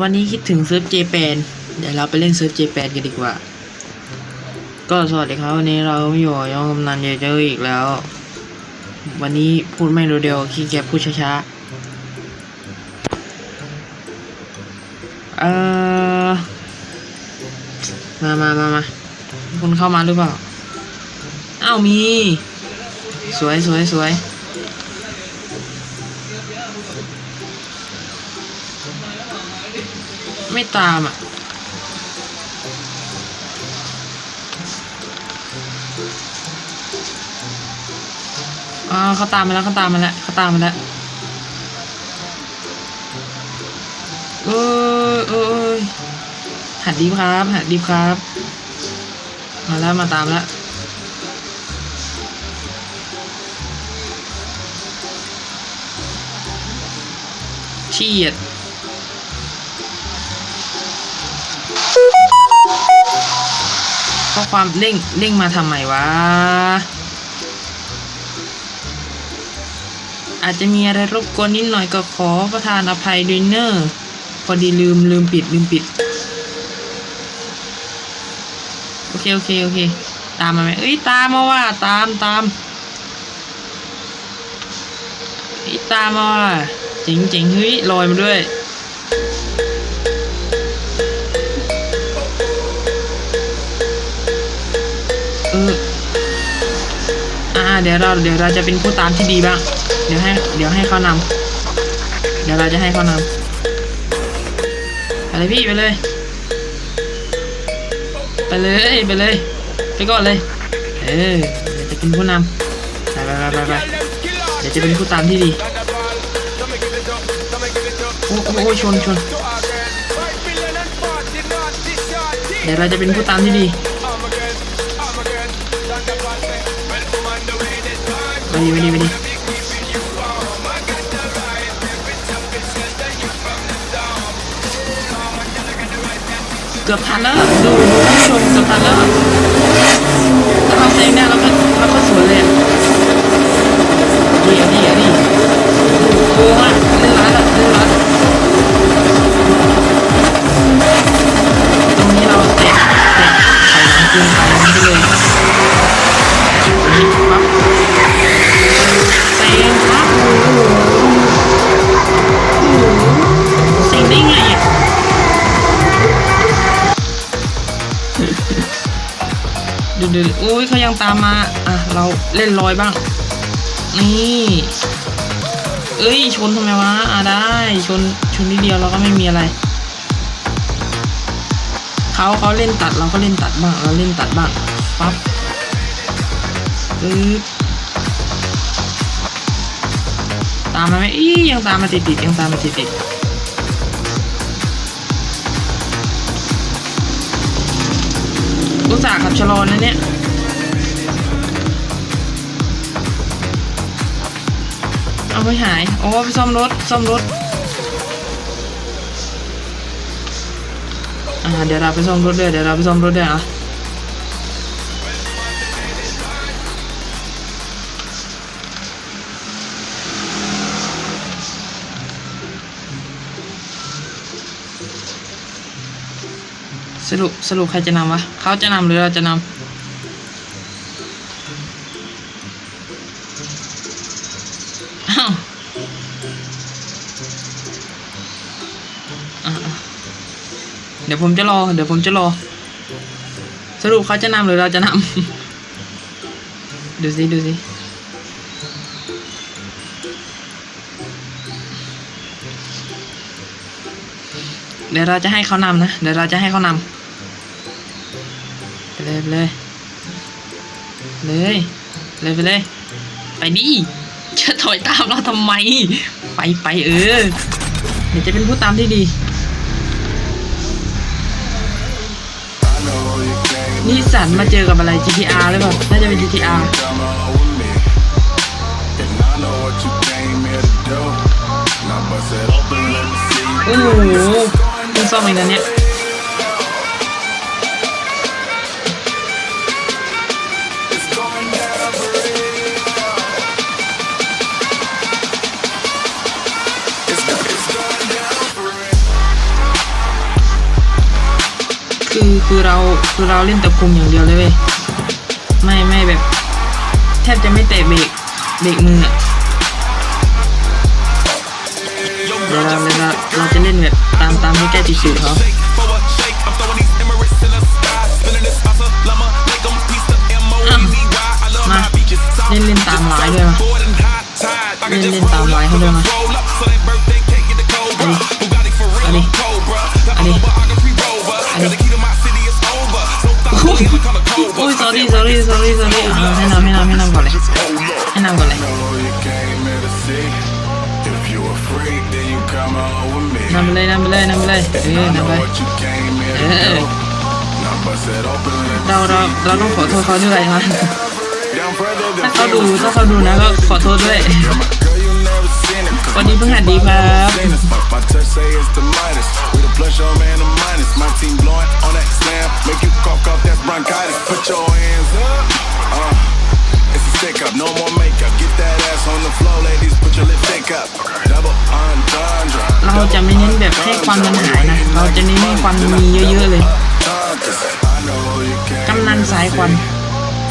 วันนี้คิดถึงเซิร์ฟเจแปนเดี๋ยวเราไปเล่นเซิร์ฟเจแปนกันดีกว่า ก็สวัสดีครับวันนี้เราอยู่ยองกำนันเยเจออีกแล้ว วันนี้พูดไม่เร็วๆขี้เกียจพูดช้าๆเออมามามามาคุณเข้ามาหรือเปล่า อ้าวมี สวยสวยสวย ไม่ตามอะอ่าเขาตามมาแล้วเขาตามมาแล้วเขาตามมาแล้วเออเออเอยหัดดีครับหัดดีครับ มาแล้วมาตามแล้วเฉียด ข้อความเร่งเร่งมาทำไมวะ อาจจะมีอะไรรบกวนนิดหน่อยก็ขอประทานอภัยด้วยเนอะพอดีลืมลืมปิดลืมปิด โอเค โอเค โอเค ตามมาไหมเอ้ย ตามมาว่าตามตามอ้ยตามมาว่าเจ๋งเจ๋งเฮ้ยลอยมาด้วย เอออ่าเดี๋ยวเราเดี๋ยวเราจะเป็นผู้ตามที่ดีบ้าง เดี๋ยวให้เดี๋ยวให้เขานำเดี๋ยวเราจะให้เขานำไปเลยพี่ไปเลย ไปเลยไปเลย ไปก่อนเลย เออเดี๋ยวจะเป็นผู้นำไปไปไปไปไปเดี๋ยวจะเป็นผู้ตามที่ดีโอ้โอ้โอ้ชนชนเดี๋ยวเราจะเป็นผู้ตามที่ดี ไปดีไปดีไปดีเกือบทันแล้วดู ดูอุ้ยเขายังตามมา อะ เราเล่นลอยบ้าง นี่เอ้ย ชนทำไมวะ อะได้ ชน ชนนิดเดียวเราก็ไม่มีอะไร เขาเขาเล่นตัดเราก็เล่นตัดบ้าง เราเล่นตัดบ้าง ปั๊บปึ๊บตามมาไหมอียังตามมาติดติดยังตามมาติดติด ๆรู้จักขับชะลอนะเนี่ยเอาไปหายโอ้ไปซ่อมรถซ่อมรถอ่าเดี๋ยวเราไปซ่อมรถด้วยเดี๋ยวเราไปซ่อมรถด้วยอะ สรุปสรุปใครจะนำวะเขาจะนำหรือเราจะนำอ้าวเดี๋ยวผมจะรอ เดี๋ยวผมจะรอ สรุปเขาจะนำหรือเราจะนำ ดูสิดูสิเดี๋ยวเราจะให้เขานำนะ เดี๋ยวเราจะให้เขานำ เลยไปเลยเลยเลยไปเลย ไปดิจะถอยตามเราทำไม ไปไปเออเดี๋ยวจะเป็นผู้ตามที่ดี นี่สันมาเจอกับอะไร GTR หรือเปล่า น่าจะเป็น GTR โอ้โหเพิ่งซ่อมเองนะเนี่ย คือเราคือเราเล่นแต่คุมอย่างเดียวเลยเว้ยไม่ไม่แบบ แทบจะไม่เตะเบรกเบรกมืออะเดี๋ยวเราเราเราจะเล่นแบบตามตามที่แก้ติสูตรเขามาเล่นเล่นตามลายด้วยมา Bored and hot tide. I can เล่นเล่นตาม roll ลายเขาด้วยมา นำก่อนเลยนำไปเลยนำไปเลยนำไปเลยเออนำไปเออเราเราเราต้องขอโทษเขาด้วยครับถ้าเขาดูถ้าเขาดูนะก็ขอโทษด้วยวันนี้เพิ่งหัดดีครับ stick up, no more makeup. Get that ass on the floor, ladies. Put your lipstick up. Double entendre. เราจะไม่เน้นแบบให้ควันมันหายนะ เราจะเน้นให้ควันมีเยอะๆเลย I know you can. กำนันสายควัน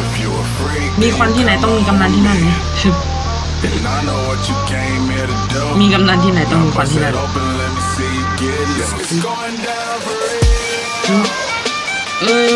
If you a freak, มีควันที่ไหนต้องมีกำนันที่นั่นนะ then I know what you came here to do. มีกำนันที่ไหนต้องมีควัน Bust ที่ it นั่น open, let me see you get it. It's going down for real. เอ้ย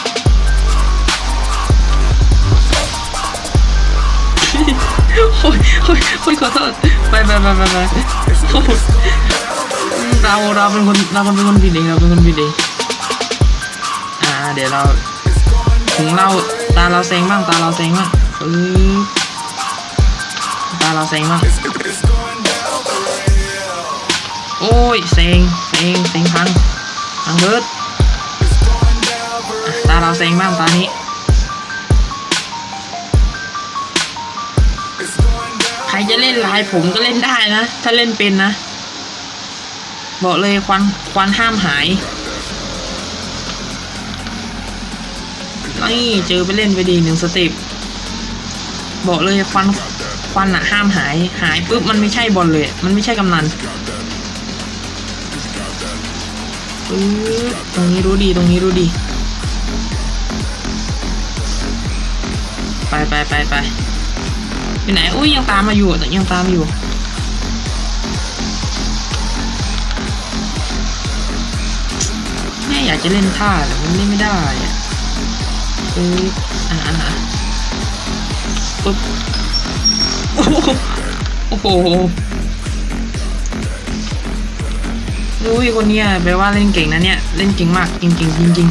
โอ้ยโอ้ยโอ้ยขอโทษไปไปไปไปไปโอ้ยเราเราเป็นคนเราเป็นคนผิดเองเราเป็นคนผิดเองอ่าเดี๋ยวเราถึงเราตาเราเซ็งบ้างตาเราเซ็งบ้างปึ๊บตาเราเซ็งบ้างโอ้ยเซ็งเซ็งเซ็งพังพังเบิร์ดตาเราเซ็งบ้างตานี้ จะเล่นลายผมก็เล่นได้นะ ถ้าเล่นเป็นนะ บอกเลยควันควันห้ามหายนี่เจอไปเล่นไปดีหนึ่งสเต็ปบอกเลยควันควันอะห้ามหายหายปุ๊บมันไม่ใช่บอลเลย มันไม่ใช่กำนันปึ๊บตรงนี้รู้ดีตรงนี้รู้ดี ไปไปไปไป ไปไหน อุ้ยยังตามมาอยู่แต่ยังตามอยู่ แม่อยากจะเล่นท่าแต่มันเล่นไม่ได้อะเอออ่าอ่าอ่าปุ๊บโอ้โหโอ้โหอุ้ยคนเนี้ยแปลว่าเล่นเก่งนะเนี่ย เล่นเก่งมากจริงจริงๆจริง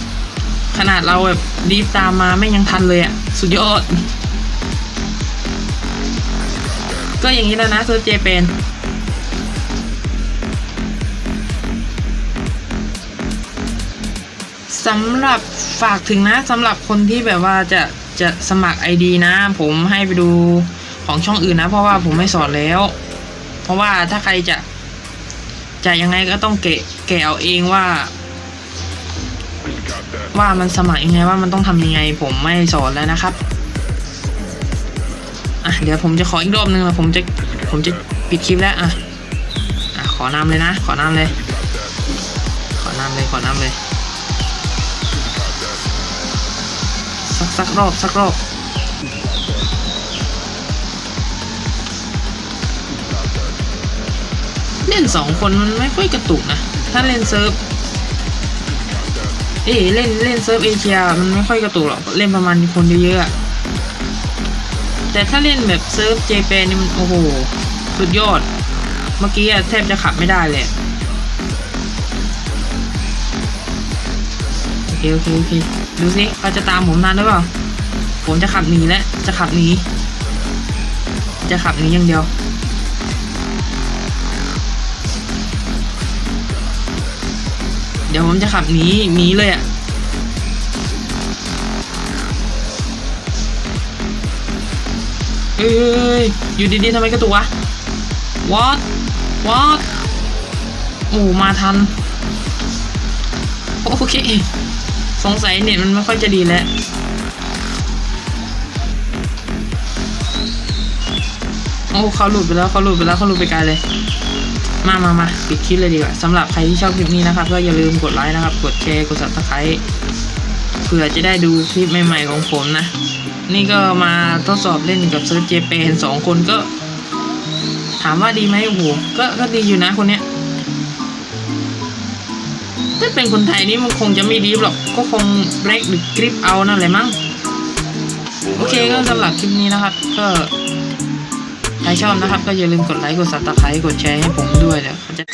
ๆ ขนาดเราแบบรีบตามมาไม่ยังทันเลยอะสุดยอด ก็อย่างนี้แล้วนะเซอร์เจเป็นสำหรับฝากถึงนะสำหรับคนที่แบบว่าจะจะสมัคร ID นะ ผมให้ไปดูของช่องอื่นนะ เพราะว่าผมไม่สอนแล้ว เพราะว่าถ้าใครจะจะยังไงก็ต้องเกะแกะเอาเองว่า ว่ามันสมัครยังไงว่ามันต้องทำยังไง ผมไม่สอนแล้วนะครับ อะเดี๋ยวผมจะขออีกรอบนึงนะผมจะผมจะปิดคลิปแล้วอะอะขอนำเลยนะ ขอนำเลย ขอนำเลยขอนำเลย สักสักรอบสักรอบเล่นสองคนมันไม่ค่อยกระตุกนะ ถ้าเล่นเซิร์ฟเอ้เล่นเล่นเซิร์ฟเอเชียมันไม่ค่อยกระตุกหรอก เล่นประมาณคนเยอะๆอะ แต่ถ้าเล่นแบบเซิร์ฟเจแปนนี่มันโอ้โห สุดยอด เมื่อกี้แทบจะขับไม่ได้เลยโอเคโอเคโอเคดูสิเขาจะตามผมนานหรือเปล่าผมจะขับหนีแล้วจะขับหนีจะขับหนีอย่างเดียวเดี๋ยวผมจะขับหนีหนีเลยอะ่ะ เอ้ยอยู่ดีๆทำไมกระตุกวะ what what โอ้มาทัน โอเค สงสัยเน็ตมันไม่ค่อยจะดีแล้วโอ้เขาหลุดไปแล้วเขาหลุดไปแล้วเขาหลุดไปไกลเลย มามามาปิดคลิปเลยดีกว่าสำหรับใครที่ชอบคลิปนี้นะครับ ก็อย่าลืมกดไลค์นะครับ กดแชร์ กด subscribe เผื่อจะได้ดูคลิปใหม่ ๆ ของผมนะ นี่ก็มาทดสอบเล่นกับเซิร์ฟเจเปนสองคนก็ ถามว่าดีไหมโอ้โหก็ก็ดีอยู่นะคนเนี้ยถ้าเป็นคนไทยนี่มันคงจะไม่ดีหรอกก็คงเบรกหรือกริปเอานั่นแหละมั้งโอเคก็สำหรับคลิปนี้นะครับ ก็ใครชอบนะครับ ก็อย่าลืมกดไลค์กดซับสไครต์กดแชร์ให้ผมด้วยเดี๋ยวจะ